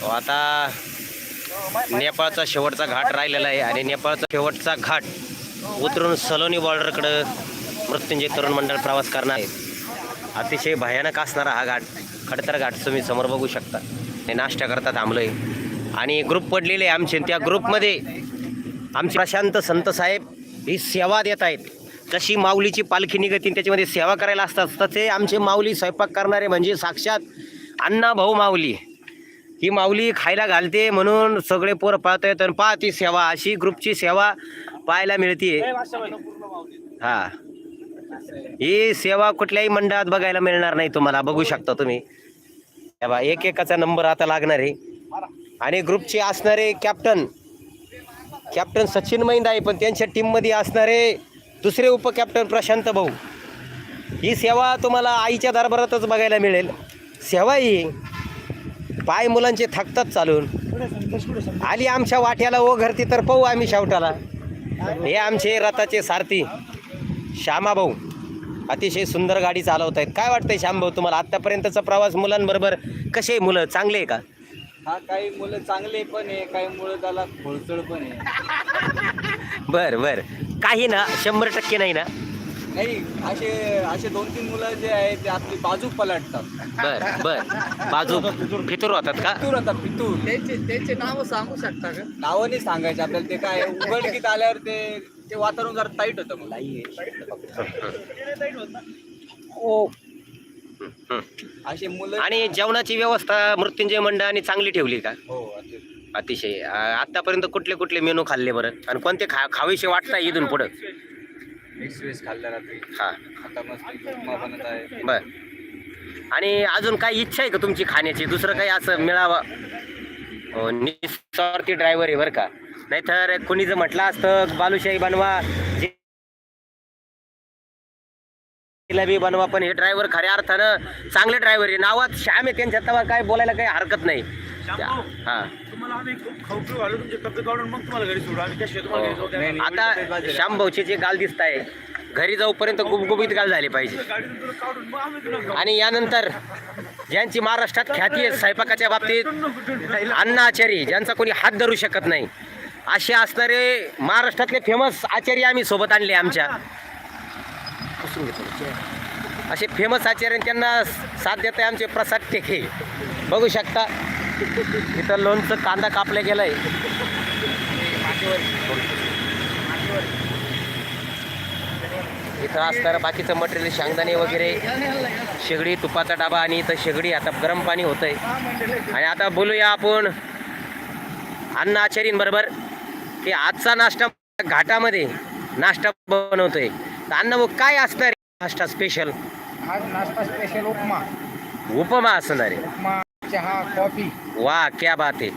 हो, आता नेपाळचा शेवटचा घाट राहिलेला आहे आणि नेपाळचा शेवटचा घाट उतरून सलोनी बॉर्डरकडं मृत्युंजय तरुण मंडळ प्रवास करणार आहे. अतिशय भयानक असणारा हा घाट खडतर घाट तुम्ही समोर बघू शकता. हे नाश्ता करता थांबलोय. आणि ग्रुप पडलेले आहे आमचे. त्या ग्रुपमध्ये आमचे प्रशांत संत साहेब ही सेवा देत आहेत. जशी माऊलीची पालखी निघती त्याच्यामध्ये सेवा करायला असतात तसे आमचे माऊली स्वयंपाक करणारे म्हणजे साक्षात अण्णा भाऊ माऊली. ही माऊली खायला घालते म्हणून सगळे पोरं पाहत आहेत आणि पहा ती सेवा अशी ग्रुपची सेवा पाहायला मिळते हा. ही सेवा कुठल्याही मंडळात बघायला मिळणार नाही तुम्हाला बघू शकता तुम्ही. बघा, एक एकाचा नंबर आता लागणार आहे. आणि ग्रुपचे असणारे कॅप्टन कॅप्टन सचिन मैंद आहे पण त्यांच्या टीममध्ये असणारे दुसरे उपकॅप्टन प्रशांत भाऊ. ही सेवा तुम्हाला आईच्या दरबारातच बघायला मिळेल. सेवा ही पाय मुलांचे थकतात चालून. आली आमच्या वाट्याला ओ घरती तर पाहू आम्ही शेवटाला. हे आमचे रथाचे सारथी श्यामा भाऊ. अतिशय सुंदर गाडी चालवत आहेत काय वाटतंय श्याम भाऊ तुम्हाला? आत्तापर्यंतचा प्रवास मुलांबरोबर कसे मुलं? चांगले आहे का? हा काही मुलं चांगले पण आहे काही मुलं त्याला खोळचळ पण आहे. बर बर. काही ना शंभर टक्के नाही ना? नाही असे असे दोन तीन मुलं जे आहेत ते आपली बाजू पलटतात. बर बर. बाजू फितूर होतात का? पितूर आता पितूर त्यांचे त्यांचे नाव सांगू शकता का? नावं नाही सांगायचे आपल्याला ते काय उघडकीत आल्यावर ते ते वातावरण जरा टाईट होतं मग. ओ हं. असे मुलं आणि जेवणाची व्यवस्था मृत्युंजय मंडळाने चांगली ठेवली का? हो अतिशय. आतापर्यंत कुठले कुठले मेनू खाल्ले बरं? आणि कोणते खा खावेसे वाटताय इथून पुढं? मिक्स वेज खाल्ल्या रात्री हा. आता मस्त उपमा बनत आहे. बर. आणि अजून काही इच्छा आहे का तुमची खाण्याची? दुसरं काही असं मिळावं? हो निस्वार्थी ड्रायव्हर आहे बरं का. नाहीतर कोणी जर म्हटलं असतं बालुशाही बनवा जिलेबी बनवा पण हे ड्रायव्हर खऱ्या अर्थानं चांगले ड्रायव्हर आहे. नावात श्याम आहे त्यांच्यात तेव्हा काय बोलायला काही हरकत नाही. हा. तुम्हाला आम्ही खाऊ पिऊ घालू तुमचे कपडे काढून मग तुम्हाला घरी सोडू. आम्ही त्याशिवाय तुम्हाला घरी जाऊ द्या. आता श्याम भाऊचे जे गाल दिसत आहे घरी जाऊपर्यंत गुबगुबीत गाल झाले पाहिजे. गाडीतून तुला काढून मग आम्ही तुला खाऊ. आणि यानंतर ज्यांची महाराष्ट्रात ख्याती आहे स्वयंपाकाच्या बाबतीत अण्णा आचार्य ज्यांचा कोणी हात धरू शकत नाही असे असणारे महाराष्ट्रातले फेमस आचार्य आम्ही सोबत आणले आमच्या. पुसून. असे फेमस आचार्य त्यांना साथ देत आहे आमचे प्रसाद टेके. बघू शकता. इथं लोणचं कांदा कापला गेलाय. इथं असणारं बाकीचं मटेरियल शेंगदाणे वगैरे शेगडी तुपाचा डाबा आणि इथं शेगडी आता गरम पाणी होत आहे आणि आता बोलूया आपण अन्न आचार्यांबरोबर की आजचा नाश्ता घाटामध्ये नाश्ता बनवतोय. तर अन्न भाऊ काय असणार नाश्ता स्पेशल आज नाश्ता स्पेशल उपमा. उपमा असणार आहे. उपमा. चहा कॉफी. वा क्या बात आहे.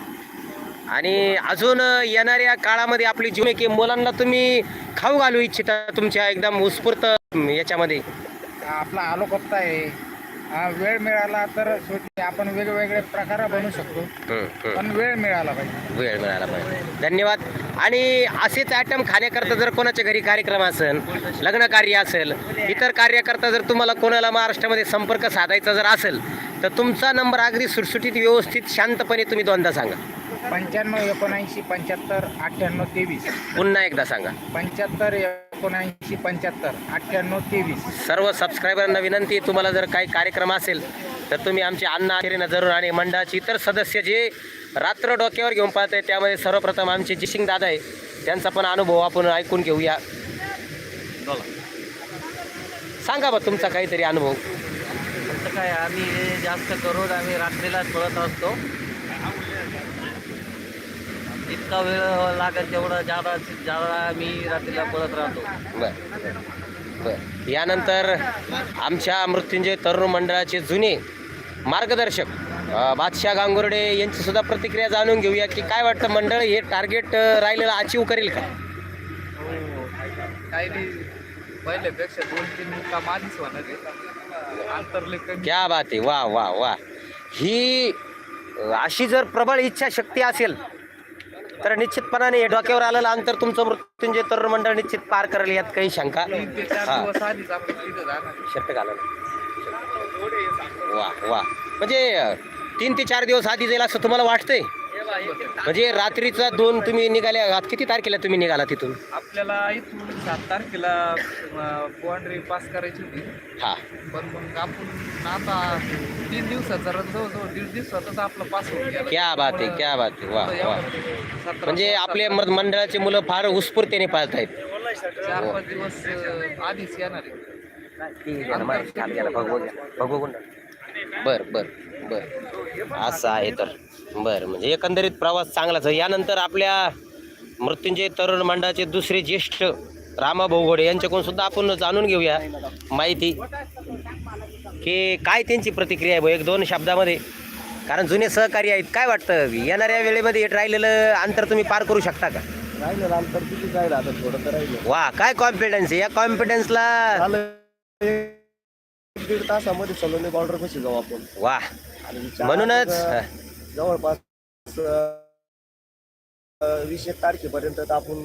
आणि अजून येणाऱ्या काळामध्ये आपली जीवन की मुलांना तुम्ही खाऊ घालू इच्छिता तुमच्या एकदम उत्स्फूर्त याच्यामध्ये? आपला आलो कोफ्ता आहे. हा, वेळ मिळाला तर शेवटी आपण वेगवेगळे प्रकार बनवू शकतो. हं, हं. पण वेळ मिळाला पाहिजे. वेळ मिळाला पाहिजे. धन्यवाद. आणि असेच आयटम खाण्याकरता जर कोणाच्या घरी कार्यक्रम असेल लग्न कार्य असेल इतर कार्यकर्ता जर तुम्हाला कोणाला महाराष्ट्रामध्ये संपर्क साधायचा जर असेल तर तुमचा नंबर अगदी सुटसुटीत व्यवस्थित शांतपणे तुम्ही दोनदा सांगा. पंच्याण्णव एकोणऐंशी पंच्याहत्तर अठ्ठ्याण्णव तेवीस. पुन्हा एकदा सांगा. पंच्याहत्तर एकोणऐंशी पंच्याहत्तर अठ्ठ्याण्णव तेवीस. सर्व सबस्क्रायबरांना विनंती आहे, तुम्हाला जर काही कार्यक्रम असेल तर तुम्ही आमचे अण्णा आखेरीनं जरूर आणि मंडळाचे इतर सदस्य जे रात्र डोक्यावर घेऊन पाहत आहे त्यामध्ये सर्वप्रथम आमचे जिशिंग दादा आहे त्यांचा पण अनुभव आपण ऐकून घेऊया. सांगा बा तुमचा काहीतरी अनुभव. असं काय आम्ही जास्त करून आम्ही रात्रीलाच पळत असतो. इतका वेळ लागत तेवढं जादा जादा आम्ही रात्रीला पळत राहतो. बर बर. यानंतर आमच्या मृत्युंजय तरुण मंडळाचे जुने मार्गदर्शक अ, बादशाह गांगुर्डे यांची सुद्धा प्रतिक्रिया जाणून घेऊया की काय वाटतं मंडळ हे टार्गेट राहिलेलं अचीव करेल का? काही नाही. पहिल्यापेक्षा दोन तीन मुक्काम आधीच होणार आहे. क्या बात आहे. वा वा वा. ही अशी जर प्रबळ इच्छाशक्ती असेल तर निश्चितपणाने हे डोक्यावर आलेलं अंतर तुमचं मृत्युंजय तरुण मंडळ निश्चित पार करेल यात काही शंका? हा. शर्ट घाला वा वा. म्हणजे तीन ते चार दिवस आधी जाईल असं तुम्हाला वाटतंय? म्हणजे रात्रीचा दोन तुम्ही निघाले आज किती तारखेला तुम्ही निघाला तिथून? आपल्याला इथून सात तारखेला बाउंड्री पास करायची होती. हा. पण मग आपण आता तीन दिवसाचा रन जवळजवळ दीड दिवसातच आपला पास होऊन गेला. क्या बात आहे क्या बात आहे. वा वा. सतरा- म्हणजे आपले मर- मंडळाचे मुलं फार उत्स्फूर्तीने पाळत आहेत चार पाच दिवस अं, आधीच येणार आहे बर बर बर. असं आहे तर. बर म्हणजे एकंदरीत प्रवास चांगलाच आहे. यानंतर आपल्या मृत्युंजय तरुण मंडळाचे दुसरे ज्येष्ठ रामा भोगोडे यांच्याकडून सुद्धा आपण जाणून घेऊया माहिती. की काय त्यांची प्रतिक्रिया आहे बुवा, एक दोन शब्दामध्ये. कारण जुने सहकारी आहेत काय वाटतं? येणाऱ्या वेळेमध्ये हे राहिलेलं अंतर तुम्ही पार करू शकता का? राहिलं अंतर किती राहिलं आता? थोडं तर राहिलं. वा काय कॉन्फिडन्स आहे? या कॉन्फिडन्सला दीड तासामध्ये सलोनी बॉर्डर कशी जाऊ आपण. वा आणि चार म्हणूनच जवळपास अं, वीस एक तारखेपर्यंत आपण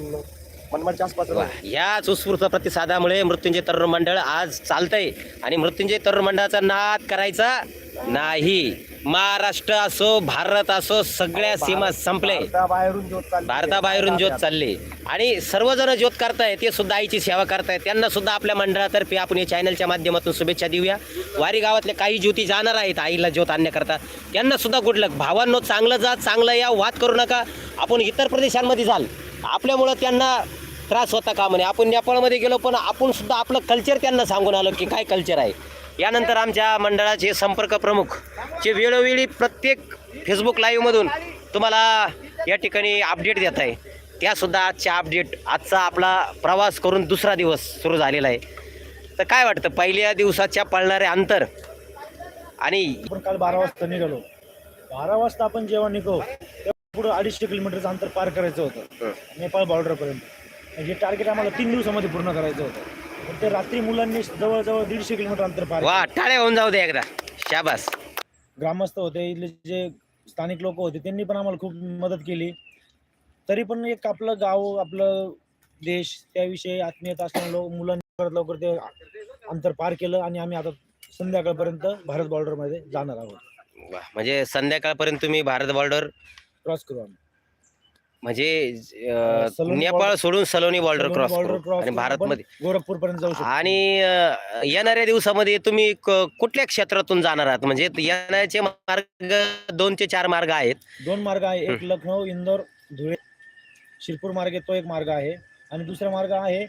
मनमाडच्या आसपास वा. याच उत्स्फूर्त प्रतिसादामुळे मृत्युंजय तरुण मंडळ आज चालतंय आणि मृत्युंजय तरुण मंडळाचा नाद करायचा नाही. महाराष्ट्र असो भारत असो सगळ्या सीमा संपले. बाहेरून ज्योत चालली. भारताबाहेरून ज्योत चालली. आणि सर्वजण ज्योत करतायत ते सुद्धा आईची सेवा करतायत. त्यांना सुद्धा आपल्या मंडळातर्फे आपण या चॅनलच्या माध्यमातून शुभेच्छा देऊया. वारी गावातल्या काही ज्योती जाणार आहेत आईला ज्योत आणण्याकरता. त्यांना सुद्धा गुड लक भावांनो चांगलं जा चांगलं या वाद करू नका. आपण इतर प्रदेशांमध्ये जाल. आपल्यामुळं त्यांना त्रास होता का म्हणे आपण नेपाळमध्ये गेलो पण आपण सुद्धा आपलं कल्चर त्यांना सांगून आलो की काय कल्चर आहे. यानंतर आमच्या मंडळाचे संपर्क प्रमुख जे वेळोवेळी प्रत्येक फेसबुक लाईव्हमधून तुम्हाला या ठिकाणी अपडेट देत आहे. त्यासुद्धा आजच्या अपडेट आजचा आपला प्रवास करून दुसरा दिवस सुरू झालेला आहे. तर काय वाटतं पहिल्या दिवसाच्या पळणारे अंतर? आणि आपण काल बारा वाजता निघालो. बारा वाजता आपण जेव्हा निघो तेव्हा पुढं अडीचशे किलोमीटरचं अंतर पार करायचं होतं. नेपाळ बॉर्डरपर्यंत हे टार्गेट आम्हाला तीन दिवसामध्ये पूर्ण करायचं होतं. रात्री मुलांनी जवळजवळ दीडशे किलोमीटर अंतर पार वा टाळ्या होऊन जाऊ दे एकदा. शाबास. ग्रामस्थ होते इथले जे स्थानिक लोक होते त्यांनी पण आम्हाला खूप मदत केली. तरी पण एक आपलं गाव आपलं देश त्याविषयी आत्मीयता असणाऱ्या लोक मुलांनी लवकरात लवकर ते अंतर पार केलं आणि आम्ही आता संध्याकाळपर्यंत भारत बॉर्डरमध्ये जाणार आहोत. वा म्हणजे संध्याकाळपर्यंत तुम्ही भारत बॉर्डर क्रॉस करू आम्ही. म्हणजे नेपाळ सोडून सलोनी बॉर्डर क्रॉस आणि भारतमध्ये. गोरखपूर पर्यंत जाऊ आणि येणाऱ्या दिवसामध्ये तुम्ही कुठल्या क्षेत्रातून जाणार आहात? म्हणजे येण्याचे मार्ग दोन ते चार मार्ग आहेत. दोन मार्ग आहे. एक लखनौ इंदोर धुळे शिरपूर मार्गे तो एक मार्ग आहे. आणि दुसरा मार्ग आहे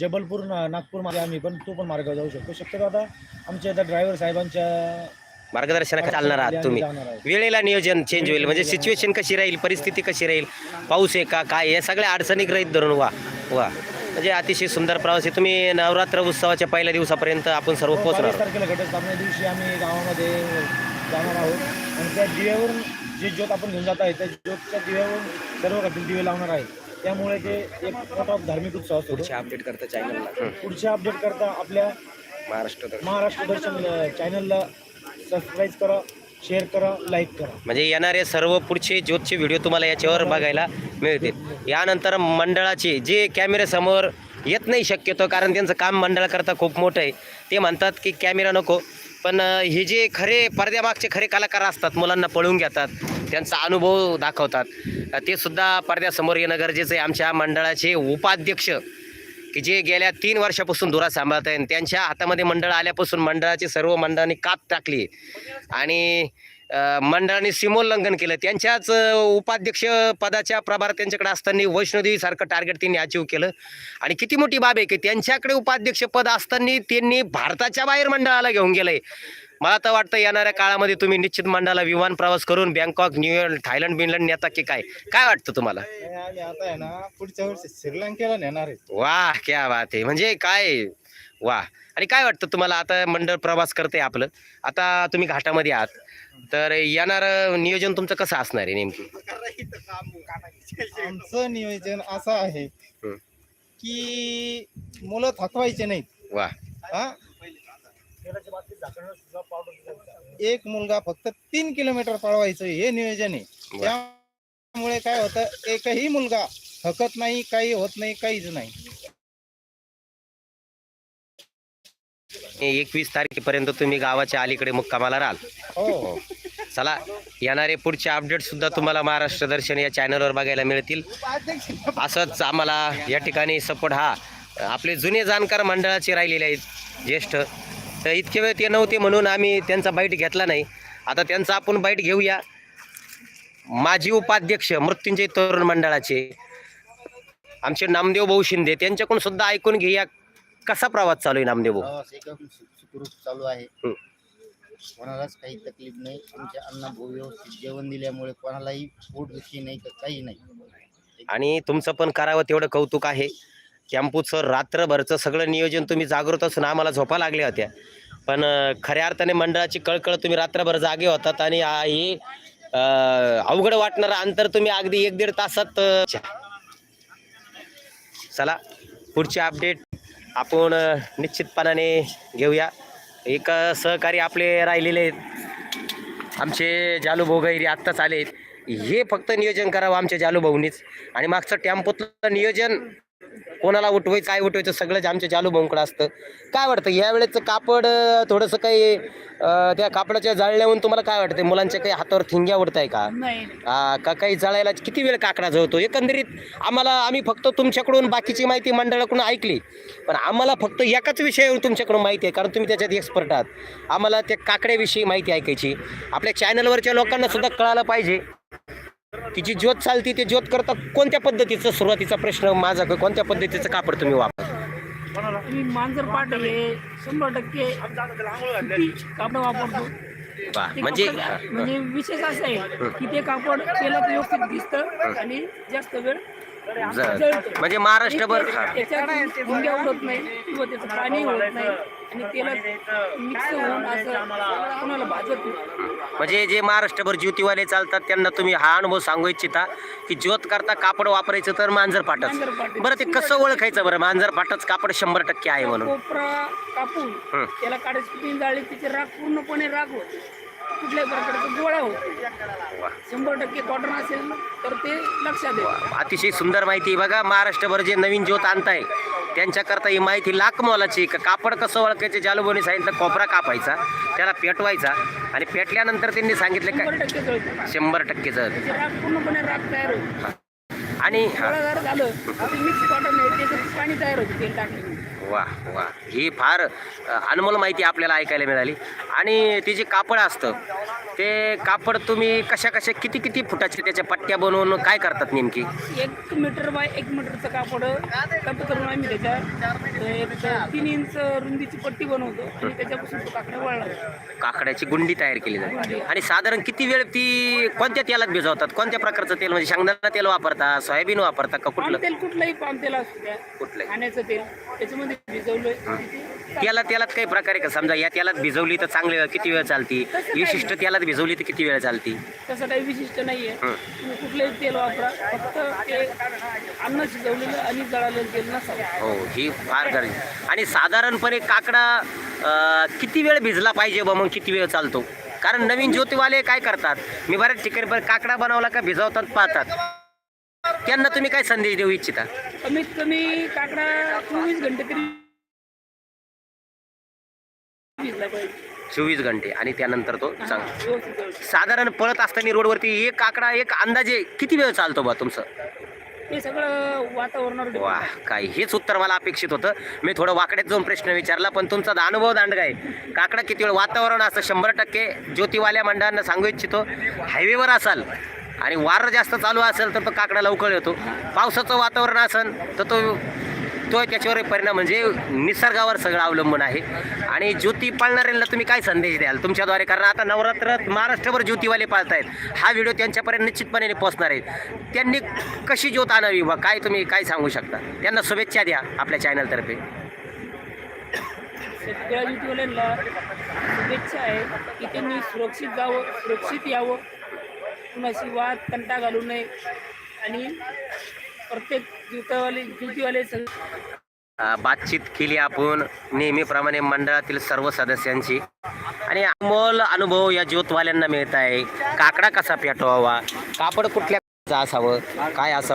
जबलपूर नागपूर मार्गे आम्ही पण तो पण मार्ग जाऊ शकतो. शक्यतो आता आमच्या आता ड्रायव्हर साहेबांच्या मार्गदर्शनाखाली चालणार आहात तुम्ही. वेळेला नियोजन चेंज होईल. म्हणजे सिच्युएशन कशी राहील परिस्थिती कशी राहील पाऊस आहे का काय या सगळ्या अडचणी रहित धरून वा वा. म्हणजे अतिशय सुंदर प्रवास आहे. तुम्ही नवरात्र उत्सवाच्या पहिल्या दिवसापर्यंत आपण सर्व बावीस पोहोचणार तारखेला घटस्थापने दिवशी आम्ही गावामध्ये जाणार आहोत. आणि त्या दिव्यावरून जे ज्योत आपण घेऊन जात आहे त्या ज्योतच्या दिव्यावरून सर्व घातील दिवे लावणार आहे. त्यामुळे ते एक मोठा धार्मिक उत्सव असतो तो. अपडेट करता चॅनलला पुढच्या अपडेट करता आपल्या महाराष्ट्र महाराष्ट्र दर्शन चॅनलला सबस्क्राईब करा शेअर करा लाईक करा. म्हणजे येणारे सर्व पुढचे ज्योतचे व्हिडिओ तुम्हाला याच्यावर बघायला मिळतील. यानंतर मंडळाचे जे कॅमेऱ्यासमोर येत नाही शक्यतो कारण त्यांचं काम मंडळाकरता खूप मोठं आहे ते म्हणतात की कॅमेरा नको. पण हे जे खरे पडद्यामागचे खरे कलाकार असतात मुलांना पळून घेतात त्यांचा अनुभव दाखवतात ते सुद्धा पडद्यासमोर येणं गरजेचं आहे. आमच्या मंडळाचे उपाध्यक्ष की जे गेल्या तीन वर्षापासून धुरा सांभाळत आहे त्यांच्या हातामध्ये मंडळ आल्यापासून मंडळाची सर्व मंडळांनी काप टाकली. आणि मंडळाने सीमोल्लंघन केलं. त्यांच्याच उपाध्यक्ष पदाच्या प्रभार त्यांच्याकडे असताना वैष्णोदेवी सारखं टार्गेट त्यांनी अचीव केलं. आणि किती मोठी बाब आहे की त्यांच्याकडे उपाध्यक्ष पद असताना त्यांनी भारताच्या बाहेर मंडळाला घेऊन गेलंय. मला तर वाटतं येणाऱ्या काळामध्ये तुम्ही निश्चित मंडळाला विमान प्रवास करून बँकॉक न्यूयॉर्क थायलंड बिनलंड नेता की काय? काय वाटतं तुम्हाला? आम्ही आता आहे ना पुढच्या वर्षी श्रीलंकेला नेणार आहे. वा क्या बात आहे. म्हणजे काय? वा. आणि काय वाटतं तुम्हाला? आता मंडळ प्रवास करते आपलं. आता तुम्ही घाटामध्ये आहात. तर येणार नियोजन तुमचं कसं असणार आहे नेमकी? आमचं नियोजन असं आहे. की मुलं थकवायचे नाहीत. वा. हा? एक मुलगा फक्त तीन किलोमीटर पळवायचं हे नियोजन आहे. त्यामुळे काय होतं एकही मुलगा थकत नाही काही होत नाही काहीच नाही. एकवीस तारखेपर्यंत तुम्ही गावाच्या अलीकडे मुक्कामाला राहाल. हो. चला येणारे पुढचे अपडेट सुद्धा तुम्हाला महाराष्ट्र दर्शन या चॅनलवर बघायला मिळतील. असंच आम्हाला या ठिकाणी सपोर्ट हा आपले जुने जाणकार मंडळाचे राहिलेले आहेत ज्येष्ठ. तर इतके वेळ ते नव्हते म्हणून आम्ही त्यांचा बाईट घेतला नाही. आता त्यांचा आपण बाईट घेऊया. माजी उपाध्यक्ष मृत्युंजय तरुण मंडळाचे. आमचे नामदेव भाऊ शिंदे त्यांच्याकडून सुद्धा ऐकून घेऊया कसा प्रवास चालू आहे नामदेव भाऊ? सुखरूप चालू आहे. कोणालाच काही तकलीफ नाही. आमच्या अन्न भाऊ व्यवस्थित जेवण दिल्यामुळे कोणालाही पोट दुखी नाही तर काही नाही. आणि तुमचं पण करावं तेवढं कौतुक आहे. कॅम्पूचं रात्रभरचं सगळं नियोजन तुम्ही जागृत असून आम्हाला झोपा लागल्या होत्या. पण खऱ्या अर्थाने मंडळाची कळकळ तुम्ही रात्रभर जागे होतात आणि आ- हे अवघड वाटणारं अंतर तुम्ही अगदी एक दीड तासात चला पुढचे अपडेट आपण निश्चितपणाने घेऊया. एक सहकारी आपले राहिलेले आहेत. आमचे जालू भोगैरी आत्ताच आलेत. हे फक्त नियोजन करावं आमच्या जालू भाऊनीच. आणि मागचं टॅम्पोतलं नियोजन कोणाला उठवायचं काय उठवायचं? सगळंच आमच्या जालू भाऊंकडं असतं. काय वाटतं? यावेळेचं कापड थोडंसं काही त्या कापडाच्या जाळल्याहून तुम्हाला काय वाटतं? मुलांच्या काही हातावर थिंग्या उडत आहे का का काही जळायला किती वेळ काकडा जळतो? एकंदरीत आम्हाला आम्ही फक्त तुमच्याकडून बाकीची माहिती मंडळाकडून ऐकली. पण आम्हाला फक्त एकाच विषयावर तुमच्याकडून माहिती आहे कारण तुम्ही त्याच्यात एक्सपर्ट आहात. आम्हाला त्या काकड्याविषयी माहिती ऐकायची. आपल्या चॅनलवरच्या लोकांना सुद्धा कळायला पाहिजे. जी ज्योत चालती ते ज्योत करता कोणत्या पद्धतीचा सुरुवातीचा प्रश्न माझा का कोणत्या पद्धतीचं कापड तुम्ही वापर मी मांजर पाट हे शंभर टक्के कापड वापरतो. वा ते म्हणजे कापड- म्हणजे विशेष असं आहे की ते कापड तेलात व्यवस्थित दिसतं आणि जास्त वेळ. म्हणजे महाराष्ट्रभर आणि ते- त्याच्यात मुंग्या उडत नाही किंवा त्याचं पाणी होत नाही आणि तेलात मिक्स होऊन असं कोणाला भाजत नाही. म्हणजे जे महाराष्ट्रभर ज्योतिवाले चालतात त्यांना तुम्ही हा अनुभव सांगू इच्छिता की ज्योत करता कापड वापरायचं तर मांजर पाटच. बरं ते कसं ओळखायचं बरं? मांजर पाटच कापड शंभर टक्के आहे म्हणून. कोपरा कापून हं. त्याला काढायची तिचे राग पूर्णपणे होते. कुठल्याही प्रकारचा गोळा होतो शंभर टक्के कॉटन असेल तर ते लक्षात येईल. अतिशय सुंदर माहिती आहे बघा महाराष्ट्रभर जे नवीन ज्योत आणताय त्यांच्याकरता ही माहिती लाख मोलाची. का कापड कसं ओळखायचं जालूभाऊनी सांगितलं कोपरा कापायचा त्याला पेटवायचा आणि पेटल्यानंतर त्यांनी सांगितलं शंभर का टक्के जळतं शंभर टक्के जर पूर्णपणे राग तयार होतो आणि झालं. ते मिक्स कॉटन आहे त्याच्यात पाणी तयार होतं तेल टाकल्याने. वा वा. ही फार अनमोल माहिती आपल्याला ऐकायला मिळाली. आणि ते जे कापड असतं ते कापड तुम्ही कशा कशा किती किती फुटाचे त्याच्या पट्ट्या बनवून काय करतात नेमकी? एक मीटर बाय एक मीटरचं कापड कट करून आम्ही त्याच्यात एक तीन इंच रुंदीची पट्टी बनवतो आणि त्याच्यापासून काकडा वळला. काकड्याची गुंडी तयार केली जाते. आणि साधारण किती वेळ ती कोणत्या तेलात भिजवतात? कोणत्या प्रकारचं तेल? म्हणजे शेंगदाणा तेल वापरता सोयाबीन वापरता का कुठलं? तेल कुठलंही पाम तेल असू द्या. कुठलंही. खाण्याचं तेल. त्याच्यामध्ये तेला तेलात काही प्रकारे का? समजा या तेलात भिजवली तर चांगली किती वेळ चालती? विशिष्ट तेलात भिजवली तर किती वेळ चालती? तसं काही विशिष्ट नाही आहे हं. तुम्ही कुठलंही तेल वापरा. फक्त ते अन्न शिजवलेलं आणि जळालेलं तेल नसावं. हो ही फार गरज आणि साधारणपणे काकडा अ, किती वेळ भिजला पाहिजे बा? मग किती वेळ चालतो? कारण नवीन ज्योतिवाले काय करतात? मी बऱ्याच ठिकाणी काकडा बनवला का भिजवतात पाहतात. त्यांना तुम्ही काय संदेश देऊ इच्छिता? कमीत कमी काकडा चोवीस घंटे तरी भिजला पाहिजे. चोवीस घंटे. आणि त्यानंतर तो चांगला व्यवस्थित व्यवस्थित. साधारण पळत असताना रोडवरती एक काकडा एक अंदाजे किती वेळ चालतो बा तुमचं? हे सगळं वातावरणावर depend वा आहे. काय हेच उत्तर मला अपेक्षित होतं. मी थोडं वाकड्यात जाऊन प्रश्न विचारला पण तुमचा दा- अनुभव दांडगा आहे. काकडा किती वेळ वातावरण असं शंभर टक्के ज्योतिवाल्या मंडळांना सांगू इच्छितो. हायवेवर असाल आणि वारं जास्त चालू असेल तर तो काकडा लवकर येतो. पावसाचं वातावरण असेल तर तो तो त्याच्यावर परिणाम म्हणजे निसर्गावर सगळं अवलंबून आहे. आणि ज्योती पाळणाऱ्यांना तुम्ही काय संदेश द्याल? तुमच्याद्वारे? कारण आता नवरात्रात महाराष्ट्रभर ज्योतीवाले पाळतायत. हा व्हिडिओ त्यांच्यापर्यंत निश्चितपणे पोहोचणार आहे. त्यांनी कशी ज्योत आणावी बा काय तुम्ही काय सांगू शकता? त्यांना शुभेच्छा द्या आपल्या चॅनलतर्फे सगळ्या युट्यूबवाल्यांना शुभेच्छा आहे की त्यांनी सुरक्षित जावं सुरक्षित यावं. कुणाशी वाद कंटा घालू नये. आणि प्रत्येक ज्युतावाले ज्युतीवाले बातचीत केली आपण नेहमीप्रमाणे मंडळातील सर्व सदस्यांची. आणि अमोल अनुभव या ज्योतवाल्यांना मिळत आहे. काकडा कसा पेटवावा? कापड कुठल्या असावं? काय असावं?